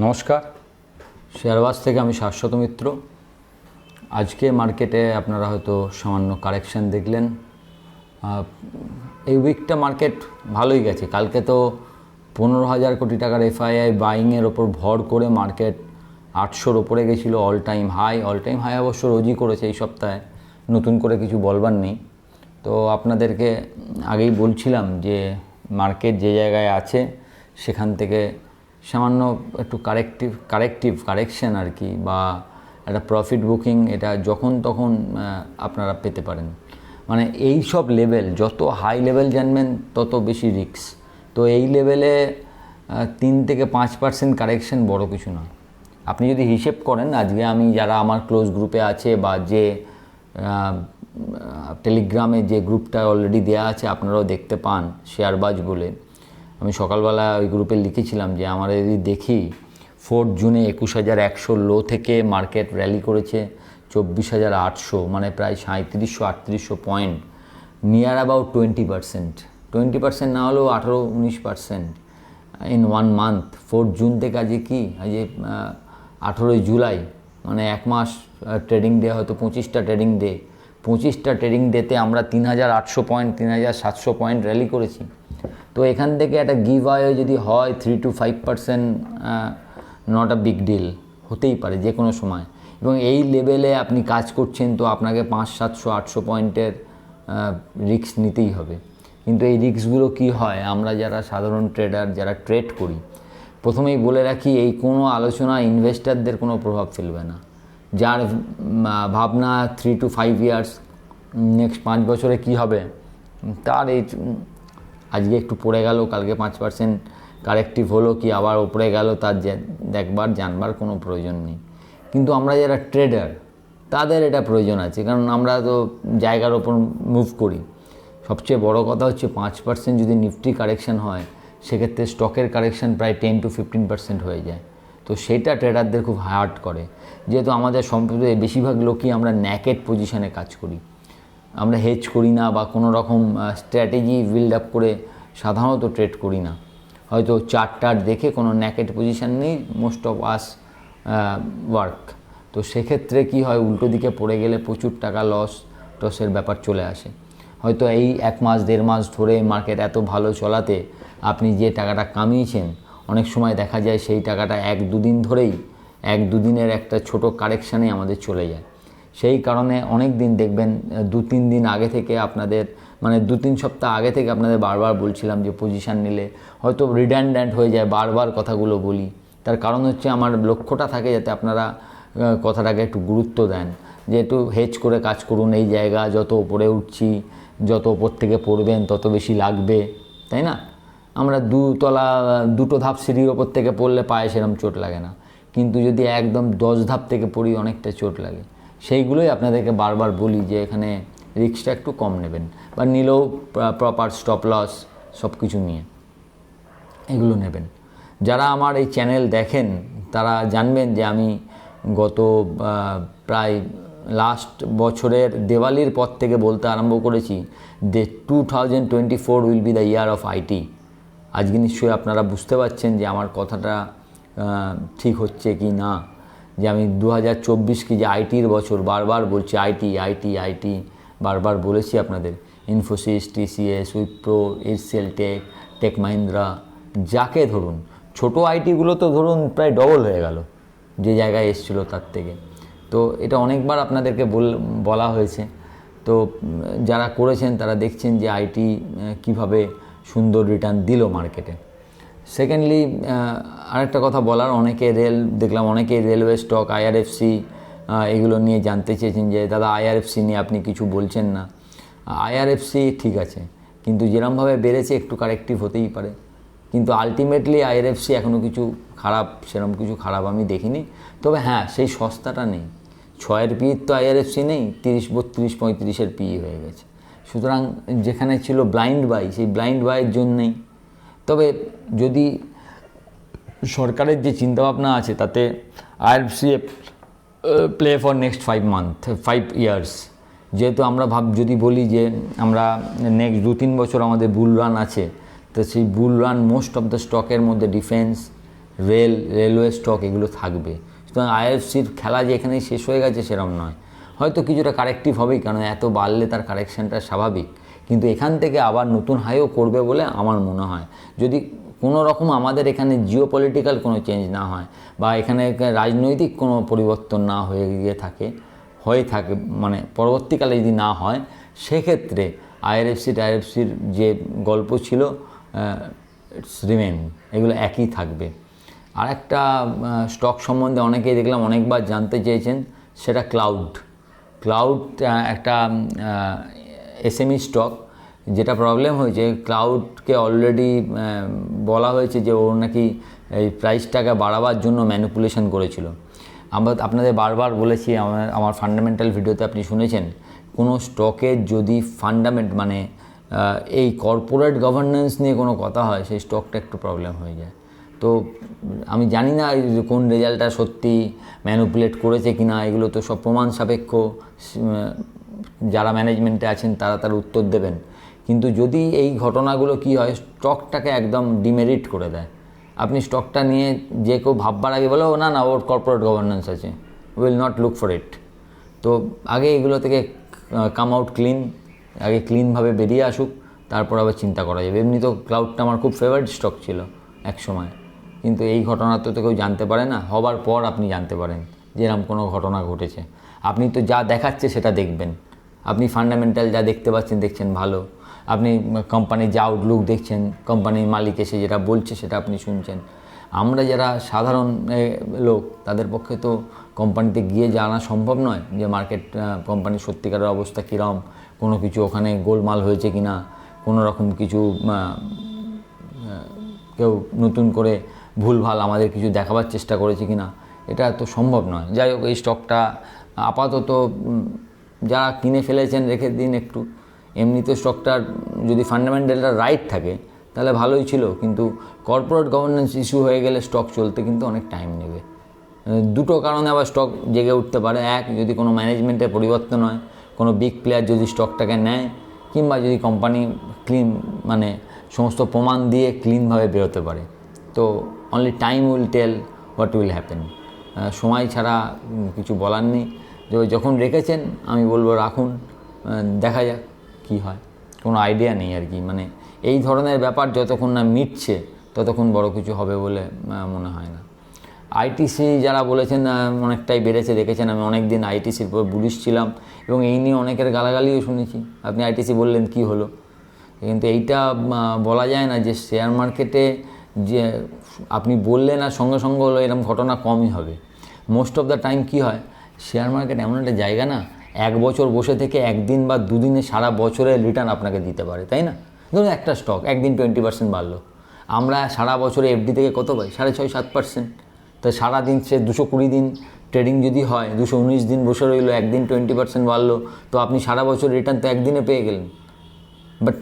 নমস্কার। শেয়ারবাজ থেকে আমি শাশ্বত মিত্র। আজকে মার্কেটে আপনারা হয়তো সামান্য কারেকশন দেখলেন। এই উইকটা মার্কেট ভালোই গেছে। কালকে তো পনেরো হাজার কোটি টাকার এফআইআই বাইংয়ের ওপর ভর করে মার্কেট আটশোর ওপরে গেছিল all time high all time high অবশ্য রোজই করেছে এই সপ্তাহে। নতুন করে কিছু বলবার নেই। তো আপনাদেরকে আগেই বলছিলাম যে মার্কেট যে জায়গায় আছে, সেখান থেকে সামান্য একটু কারেক্টিভ কারেক্টিভ কারেকশন আর কি বা একটা প্রফিট বুকিং এটা যখন তখন আপনারা পেতে পারেন। মানে এই সব লেভেল যত হাই লেভেল জানবেন, তত বেশি রিস্ক তো এই লেভেলে তিন থেকে পাঁচ পার্সেন্ট কারেকশন বড় কিছু না। আপনি যদি হিসেব করেন, আজকে আমি যারা আমার ক্লোজ গ্রুপে আছে বা যে টেলিগ্রামে যে গ্রুপটা অলরেডি দেয়া আছে, আপনারাও দেখতে পান শেয়ারবাজ বলে। আমি সকালবেলা ওই গ্রুপে লিখেছিলাম যে, আমরা যদি দেখি ফোর্থ জুনে একুশ হাজার একশো লো থেকে মার্কেট র্যালি করেছে চব্বিশ হাজার আটশো মানে প্রায় সাঁত্রিশশো আটত্রিশশো point near about twenty percent twenty percent না হলেও আঠারো উনিশ percent in one month fourth June থেকে আজকে কি? আজকে আঠেরোই জুলাই মানে এক মাস ট্রেডিং ডে হয়তো পঁচিশটা ট্রেডিং ডে পঁচিশটা ট্রেডিং ডেতে আমরা তিন হাজার আটশো পয়েন্ট, তিন হাজার সাতশো পয়েন্ট র্যালি করেছি। তো এখান থেকে একটা গিভ আওয়ে যদি হয় three to five percent not a big deal হতেই পারে যে কোনো সময়। এবং এই লেভেলে আপনি কাজ করছেন, তো আপনাকে পাঁচ, সাতশো, আটশো পয়েন্টের রিস্ক নিতেই হবে। কিন্তু এই রিস্কগুলো কি হয়, আমরা যারা সাধারণ ট্রেডার যারা ট্রেড করি, প্রথমেই বলে রাখি, এই কোনো আলোচনা ইনভেস্টারদের কোনো প্রভাব ফেলবে না। যার ভাবনা three to five years next পাঁচ বছরে কি হবে? তার এই আজকে একটু পড়ে গেল, কালকে পাঁচ পার্সেন্ট কারেক্টিভ হলো, কি আবার উপরে গেল, তার দেখবার, জানবার কোনো প্রয়োজন নেই। কিন্তু আমরা যারা ট্রেডার তাদের এটা প্রয়োজন আছে, কারণ আমরা তো জায়গার ওপর মুভ করি। সবচেয়ে বড় কথা হচ্ছে পাঁচ পার্সেন্ট যদি নিফটি কারেকশন হয়, সেক্ষেত্রে স্টকের কারেকশন প্রায় টেন টু ফিফটিন পার্সেন্ট হয়ে যায়। তো সেটা ট্রেডারদের খুব হার্ট করে। যেহেতু আমাদের সম্প্রদায়ে বেশিরভাগ লোকই আমরা ন্যাকেট পজিশনে কাজ করি। আমরা হেজ করি না বা কোনো রকম স্ট্র্যাটেজি বিল্ড আপ করে সাধারণত ট্রেড করি না। হয়তো চার্ট টার্ট দেখে কোনো ন্যাকেট পজিশন নেই মোস্ট অফ আস ওয়ার্ক তো সেক্ষেত্রে কি হয়, উল্টো দিকে পড়ে গেলে প্রচুর টাকা লস টসের ব্যাপার চলে আসে। হয়তো এই এক মাস, দেড় মাস ধরে মার্কেট এত ভালো চলাতে আপনি যে টাকাটা কামিয়েছেন অনেক সময় দেখা যায় সেই টাকাটা এক দুদিন ধরেই, এক দুদিনের একটা ছোট কারেকশানে আমাদের চলে যায়। সেই কারণে অনেক দিন দেখবেন, দু তিন দিন আগে থেকে আপনাদের মানে দু তিন সপ্তাহ আগে থেকে আপনাদের বারবার বলছিলাম যে পজিশান নিলে, হয়তো রিডান্ড্যান্ট হয়ে যায় বারবার কথাগুলো বলি। তার কারণ হচ্ছে আমার লক্ষ্যটা থাকে যাতে আপনারা কথাটাকে একটু গুরুত্ব দেন। যে একটু হেজ করে কাজ করুন, এই জায়গা যত ওপরে উঠছি, যত ওপর থেকে পড়বেন, তত বেশি লাগবে, তাই না? আমরা দুতলা, দুটো ধাপ সিঁড়ির ওপর থেকে পড়লে পায়ে সেরকম চোট লাগে না। কিন্তু যদি একদম দশ ধাপ থেকে পড়ি, অনেকটা চোট লাগে। সেইগুলোই আপনাদেরকে বারবার বলি যে এখানে রিস্কটা একটু কম নেবেন বা নিলেও প্রপার স্টপ লস সব কিছু নিয়ে এগুলো নেবেন। যারা আমার এই চ্যানেল দেখেন, তারা জানবেন যে আমি গত প্রায় লাস্ট বছরের দেওয়ালির পর থেকে বলতে আরম্ভ করেছি যে two thousand twenty four will be the year of IT আজকে নিশ্চয়ই আপনারা বুঝতে পারছেন যে আমার কথাটা ঠিক হচ্ছে কি না, যে আমি দু হাজার চব্বিশ কি যে আইটির বছর বারবার বলছি, আইটি আইটি আইটি, বারবার বলেছি আপনাদের Infosys TCS Wipro HCL tech take Mahindra যাকে ধরুন, ছোট আইটিগুলো তো ধরুন প্রায় ডবল হয়ে গেল, যে জায়গায় এসছিল তার থেকে। তো এটা অনেকবার আপনাদেরকে বল, বলা হয়েছে। তো যারা করেছেন তারা দেখছেন যে আইটি কীভাবে সুন্দর রিটার্ন দিল মার্কেটে সেকেন্ডলি আরেকটা কথা বলার, অনেকে রেল দেখলাম অনেকে রেলওয়ে স্টক আইআরএফসি এগুলো নিয়ে জানতে চেয়েছেন যে, দাদা আইআরএফসি নিয়ে আপনি কিছু বলছেন না। আইআরএফসি ঠিক আছে, কিন্তু যেরমভাবে বেড়েছে, একটু কারেক্টিভ হতেই পারে। কিন্তু আলটিমেটলি আইআরএফসি এখনও কিছু খারাপ সেরকম কিছু খারাপ আমি দেখিনি। তবে হ্যাঁ সেই সস্তাটা নেই। ছয়ের পি তো আইআরএফসি নেই, তিরিশ, বত্রিশ, পঁয়ত্রিশের পি হয়ে গেছে। সুতরাং যেখানে ছিল ব্লাইন্ড বাই সেই ব্লাইন্ড বাইয়ের জন্যেই। তবে যদি সরকারের যে চিন্তাভাবনা আছে, তাতে IFCF play for next five month five years যেহেতু আমরা ভাব, যদি বলি যে আমরা নেক্সট দু তিন বছর আমাদের বুল রান আছে, তো সেই bull run most of the স্টকের মধ্যে ডিফেন্স রেল রেলওয়ে স্টক এগুলো থাকবে। সুতরাং আইএফসির খেলা যে এখানেই শেষ হয়ে গেছে সেরকম নয়। হয়তো কিছুটা কারেক্টিভ হবেই কারণ এত বাড়লে তার কারেকশানটা স্বাভাবিক? কিন্তু এখান থেকে আবার নতুন হাইও করবে বলে আমার মনে হয়। যদি কোনো রকম আমাদের এখানে জিও পলিটিক্যাল কোনো চেঞ্জ না হয় বা এখানে রাজনৈতিক কোনো পরিবর্তন না হয়ে গিয়ে থাকে, হয়ে থাকে মানে পরবর্তীকালে যদি না হয়, সেক্ষেত্রে আইআরএফসি টাইআরএফসির যে গল্প ছিল ইটস রিমেন এগুলো একই থাকবে। আর একটা স্টক সম্বন্ধে অনেকেই দেখলাম, অনেকবার জানতে চেয়েছেন, সেটা ক্লাউড ক্লাউড একটা এসএমই স্টক যেটা প্রবলেম হয়েছে ক্লাউডকে অলরেডি বলা হয়েছে যে ওর নাকি এই প্রাইসটাকে বাড়াবার জন্য ম্যানিপুলেশন করেছিল। আমরা আপনাদের বারবার বলেছি, আমার আমার ফান্ডামেন্টাল ভিডিওতে আপনি শুনেছেন, কোনো স্টকের যদি ফান্ডামেন্ট মানে এই কর্পোরেট গভর্নেন্স নিয়ে কোনো কথা হয়, সেই স্টকটা একটু প্রবলেম হয়ে যায়। তো আমি জানি না কোন রেজাল্টটা সত্যি ম্যানুপুলেট করেছে কি না এগুলো তো সব প্রমাণ সাপেক্ষ। যারা ম্যানেজমেন্টে আছেন তারা তার উত্তর দেবেন। কিন্তু যদি এই ঘটনাগুলো কি হয় স্টকটাকে একদম ডিমেরিট করে দেয়। আপনি স্টকটা নিয়ে যে কেউ ভাববার আগে বলে না না, ওর কর্পোরেট গভর্নেন্স আছে। Will not look for it তো আগে এগুলো থেকে কাম আউট ক্লিন আগে ক্লিনভাবে বেরিয়ে আসুক, তারপর আবার চিন্তা করা যাবে। এমনি তো ক্লাউডটা আমার খুব ফেভারিট স্টক ছিল এক সময় কিন্তু এই ঘটনা তো তো কেউ জানতে পারে না। হবার পর আপনি জানতে পারেন যে এরকম কোনো ঘটনা ঘটেছে। আপনি তো যা দেখাচ্ছে সেটা দেখবেন। আপনি ফান্ডামেন্টাল যা দেখতে পাচ্ছেন দেখছেন ভালো। আপনি কোম্পানির যা আউটলুক দেখছেন কোম্পানির মালিক এসে যেটা বলছে সেটা আপনি শুনছেন। আমরা যারা সাধারণ লোক, তাদের পক্ষে তো কোম্পানিতে গিয়ে জানা সম্ভব নয় যে মার্কেট কোম্পানির সত্যিকারের অবস্থা কীরম। কোনো কিছু ওখানে গোলমাল হয়েছে কি না কোনো রকম কিছু কেউ নতুন করে ভুলভাল আমাদের কিছু দেখাবার চেষ্টা করেছে কি না এটা তো সম্ভব নয়। যাই হোক, এই স্টকটা আপাতত যারা কিনে ফেলেছেন রেখে দিন একটু। এমনিতে স্টকটার যদি ফান্ডামেন্টালটা রাইট থাকে, তাহলে ভালোই ছিল, কিন্তু কর্পোরেট গভর্নেন্স ইস্যু হয়ে গেলে স্টক চলতে কিন্তু অনেক টাইম নেবে। দুটো কারণে আবার স্টক জেগে উঠতে পারে। এক, যদি কোনো ম্যানেজমেন্টের পরিবর্তন হয়, কোনো বিগ প্লেয়ার যদি স্টকটাকে নেয়, কিংবা যদি কোম্পানি ক্লিন মানে সমস্ত প্রমাণ দিয়ে ক্লিনভাবে বেরোতে পারে। তো only time will tell what will happen সময় ছাড়া কিছু বলার নেই। যে যখন রেখেছেন, আমি বলব রাখুন দেখা যাক কী হয়। কোনো আইডিয়া নেই আর কি। মানে এই ধরনের ব্যাপার যতক্ষণ না মিটছে, ততক্ষণ বড় কিছু হবে বলে মনে হয় না। আইটিসি যারা বলেছেন অনেকটাই বেড়েছে, দেখেছেন, আমি অনেক দিন আইটিসির উপর বুলিশ ছিলাম এবং এই নিয়ে অনেকের গালাগালিও শুনেছি। আপনি আইটিসি বললেন, কি হলো? কিন্তু এইটা বলা যায় না যে শেয়ার মার্কেটে যে আপনি বললেন আর সঙ্গে সঙ্গে হলো এরকম ঘটনা কমই হবে। মোস্ট অফ দ্য টাইম কী হয়? শেয়ার মার্কেট এমন একটা জায়গা না, এক বছর বসে থেকে একদিন বা দুদিনে সারা বছরের রিটার্ন আপনাকে দিতে পারে, তাই না? ধরুন একটা স্টক একদিন টোয়েন্টি পার্সেন্ট বাড়লো। আমরা সারা বছরে এফডি থেকে কত পাই? সাড়ে ছয় সাত পার্সেন্ট তো সারাদিন সে দুশো কুড়ি দিন ট্রেডিং যদি হয়, দুশো উনিশ দিন বসে রইল, একদিন টোয়েন্টি পার্সেন্ট বাড়লো, তো আপনি সারা বছর রিটার্ন তো একদিনে পেয়ে গেলেন। বাট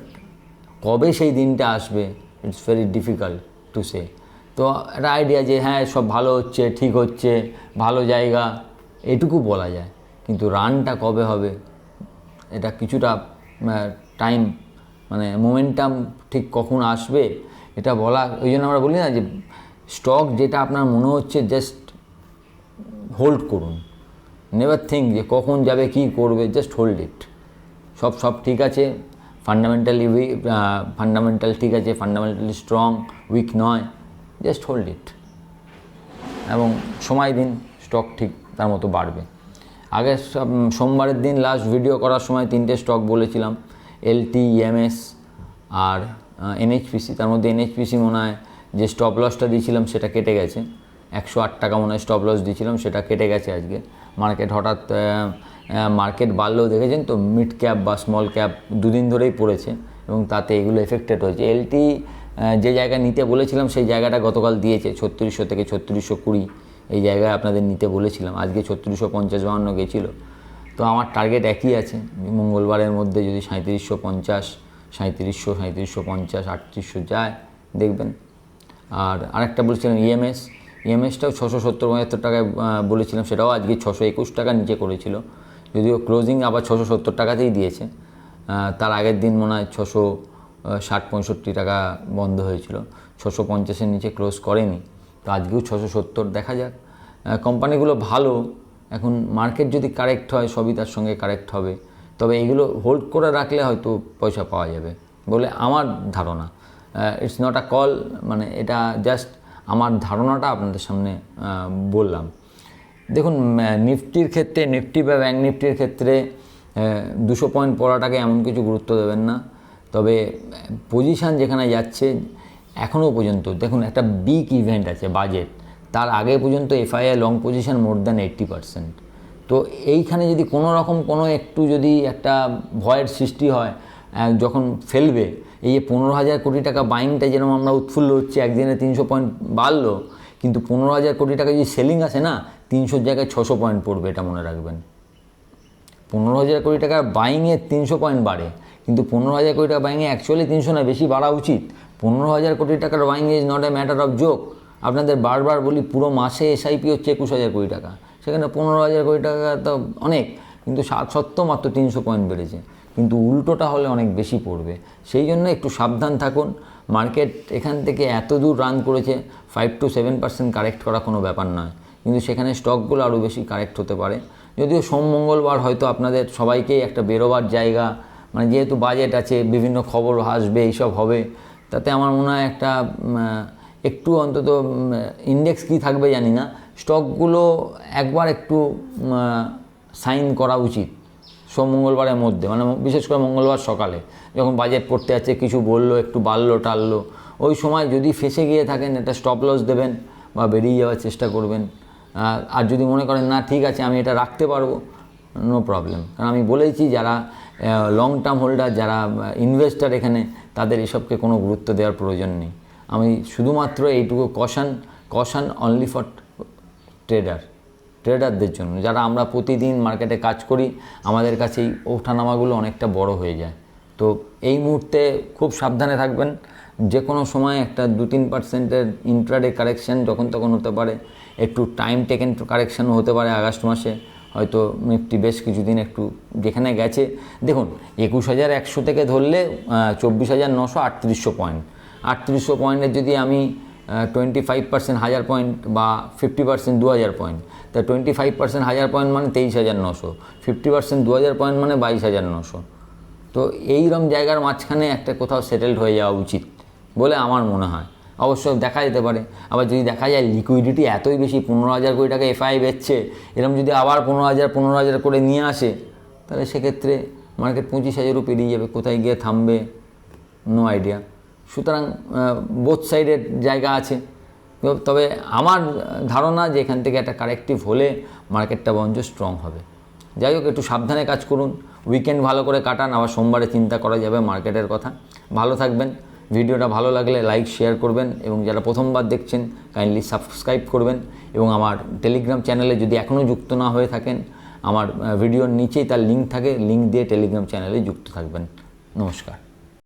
কবে সেই দিনটা আসবে? It's very difficult to say তো একটা আইডিয়া যে হ্যাঁ সব ভালো হচ্ছে, ঠিক হচ্ছে, ভালো জায়গা, এটুকু বলা যায়। কিন্তু রানটা কবে হবে? এটা কিছুটা টাইম মানে মোমেন্টাম ঠিক কখন আসবে, এটা বলা, ওই জন্য আমরা বলি না যে স্টক যেটা আপনার মনে হচ্ছে জাস্ট হোল্ড করুন। নেভার থিঙ্ক যে কখন যাবে, কি করবে জাস্ট হোল্ড ইট সব সব ঠিক আছে ফান্ডামেন্টালি উইক ফান্ডামেন্টাল ঠিক আছে ফান্ডামেন্টালি স্ট্রং উইক নয় জাস্ট হোল্ড ইট এবং সময় দিন স্টক ঠিক তার মতো বাড়বে। আগে সোমবারের দিন লাস্ট ভিডিও করার সময় তিনটে স্টক বলেছিলাম এলটি ইএমএস আর এনএইচপিসি তার মধ্যে এনএইচপিসি মনে হয় যে স্টপ লসটা দিয়েছিলাম সেটা কেটে গেছে। একশো আট টাকা মনে হয় স্টপ লস দিয়েছিলাম, সেটা কেটে গেছে আজকে। মার্কেট হঠাৎ মার্কেট বাড়লেও দেখেছেন তো মিড ক্যাপ বা স্মল ক্যাপ দুদিন ধরেই পড়েছে এবং তাতে এগুলো এফেক্টেড হয়েছে। এলটি যে জায়গা নিতে বলেছিলাম সেই জায়গাটা গতকাল দিয়েছে, ছত্রিশশো থেকে ছত্রিশশো কুড়ি এই জায়গায় আপনাদের নিতে বলেছিলাম। আজকে ছত্রিশশো পঞ্চাশ বাহান্ন গেছিল। তো আমার টার্গেট একই আছে। মঙ্গলবারের মধ্যে যদি সাঁত্রিশশো পঞ্চাশ সাঁত্রিশশো সাঁত্রিশশো পঞ্চাশ, আটত্রিশশো যায়, দেখবেন। আর আরেকটা বলছিলাম ইএমএস ইএমএসটাও ছশো সত্তর পঁচাত্তর টাকায় বলেছিলাম, সেটাও আজকে ছশো একুশ টাকা নিচে করেছিল। যদিও ক্লোজিং আবার ছশো সত্তর টাকাতেই দিয়েছে। তার আগের দিন মনে হয় ছশো ষাট, পঁয়ষট্টি টাকা বন্ধ হয়েছিল। ছশো পঞ্চাশের নিচে ক্লোজ করেনি। তো আজকেও ছশো সত্তর দেখা যাক। কোম্পানিগুলো ভালো। এখন মার্কেট যদি কারেক্ট হয়, সবই তার সঙ্গে কারেক্ট হবে। তবে এইগুলো হোল্ড করে রাখলে হয়তো পয়সা পাওয়া যাবে বলে আমার ধারণা। ইটস নট আ কল মানে এটা জাস্ট আমার ধারণাটা আপনাদের সামনে বললাম। দেখুন নিফটির ক্ষেত্রে, নিফটি বা ব্যাঙ্ক নিফটির ক্ষেত্রে দুশো পয়েন্ট পড়াটাকে এমন কিছু গুরুত্ব দেবেন না। তবে পজিশান যেখানে যাচ্ছে এখনও পর্যন্ত, দেখুন, একটা বিগ ইভেন্ট আছে বাজেট তার আগে পর্যন্ত FII long position more than eighty percent তো এইখানে যদি কোনো রকম কোনো একটু যদি একটা ভয়ের সৃষ্টি হয় যখন ফেলবে, এই যে পনেরো হাজার কোটি টাকা বাইংটা যেরকম আমরা উৎফুল্ল হচ্ছে, একদিনে তিনশো পয়েন্ট বাড়লো, কিন্তু পনেরো হাজার কোটি টাকা যদি সেলিং আসে না তিনশোর জায়গায় ছশো পয়েন্ট পড়বে, এটা মনে রাখবেন। পনেরো হাজার কোটি টাকার বাইংয়ে তিনশো পয়েন্ট বাড়ে, কিন্তু পনেরো হাজার কোটি টাকা বাইংয়ে অ্যাকচুয়ালি তিনশো না বেশি বাড়া উচিত। পনেরো হাজার কোটি টাকার buying is not a matter of joke আপনাদের বারবার বলি, পুরো মাসে এসআইপি হচ্ছে একুশ হাজার কোটি টাকা। সেখানে পনেরো হাজার কোটি টাকা তো অনেক, কিন্তু সাত সত্ত্বেও মাত্র তিনশো পয়েন্ট বেড়েছে। কিন্তু উল্টোটা হলে অনেক বেশি পড়বে। সেই জন্য একটু সাবধান থাকুন। মার্কেট এখান থেকে এত দূর রান করেছে five to seven percent correct করা কোনো ব্যাপার নয়। কিন্তু সেখানে স্টকগুলো আরও বেশি কারেক্ট হতে পারে। যদিও সোম, মঙ্গলবার হয়তো আপনাদের সবাইকেই একটা বেরোবার জায়গা মানে যেহেতু বাজেট আছে, বিভিন্ন খবর আসবে, এইসব হবে, তাতে আমার মনে হয় একটা একটু অন্তত ইন্ডেক্স কী থাকবে জানি না। স্টকগুলো একবার একটু সাইন করা উচিত সোম, মঙ্গলবারের মধ্যে। মানে বিশেষ করে মঙ্গলবার সকালে, যখন বাজেট পড়তে যাচ্ছে, কিছু বলল, একটু বাড়লো টাললো ওই সময় যদি ফেসে গিয়ে থাকেন, একটা স্টপ লস দেবেন বা বেরিয়ে যাওয়ার চেষ্টা করবেন আর- যদি মনে করেন, না, ঠিক আছে, আমি এটা রাখতে পারব নো প্রবলেম কারণ আমি বলেছি যারা লং টার্ম হোল্ডার যারা ইনভেস্টার এখানে, তাদের এসবকে কোনো গুরুত্ব দেওয়ার প্রয়োজন নেই। আমি শুধুমাত্র এইটুকু caution caution only for trader ট্রেডারদের জন্য। যারা আমরা প্রতিদিন মার্কেটে কাজ করি, আমাদের কাছে এই ওঠানামাগুলো অনেকটা বড় হয়ে যায়। তো এই মুহূর্তে খুব সাবধানে থাকবেন। যে কোনো সময় একটা দু তিন পার্সেন্টের ইন্ট্রাডে কারেকশন যখন তখন হতে পারে, একটু টাইম টেকেন কারেকশানও হতে পারে আগস্ট মাসে, হয়তো নিফটি বেশ কিছুদিন একটু যেখানে গেছে। দেখুন, একুশ হাজার একশো থেকে ধরলে চব্বিশ হাজার নশো আটত্রিশশো পয়েন্ট আটত্রিশশো পয়েন্টের যদি আমি টোয়েন্টি ফাইভ পার্সেন্ট হাজার পয়েন্ট বা ফিফটি পার্সেন্ট দু হাজার পয়েন্ট তা টোয়েন্টি ফাইভ পার্সেন্ট হাজার পয়েন্ট মানে তেইশ হাজার নশো। ফিফটি পার্সেন্ট দু হাজার পয়েন্ট মানে বাইশ হাজার নশো। তো এইরকম জায়গার মাঝখানে একটা কোথাও সেটেলড হয়ে যাওয়া উচিত। বলে আমার মনে হয়। অবশ্য দেখা যেতে পারে। আবার যদি দেখা যায় লিকুইডিটি এতই বেশি, পনেরো হাজার কোটি টাকা এফআই বেচছে এরকম যদি আবার পনেরো হাজার পনেরো হাজার করে নিয়ে আসে, তাহলে সেক্ষেত্রে মার্কেট পঁচিশ হাজারও পেরিয়ে যাবে, কোথায় গিয়ে থামবে? নো আইডিয়া সুতরাং বোথ সাইডের জায়গা আছে। তবে আমার ধারণা যে এখান থেকে একটা কারেক্টিভ হলে মার্কেটটা বঞ্চ স্ট্রং হবে। যাই হোক, একটু সাবধানে কাজ করুন। উইকেন্ড ভালো করে কাটান, আবার সোমবারে চিন্তা করা যাবে মার্কেটের কথা। ভালো থাকবেন। ভিডিওটা ভালো লাগলে লাইক শেয়ার করবেন এবং যারা প্রথমবার দেখছেন কাইন্ডলি সাবস্ক্রাইব করবেন এবং আমার টেলিগ্রাম চ্যানেলে যদি এখনও যুক্ত না হয়ে থাকেন, আমার ভিডিওর নিচেই তার লিঙ্ক থাকে লিঙ্ক দিয়ে টেলিগ্রাম চ্যানেলে যুক্ত থাকবেন। নমস্কার।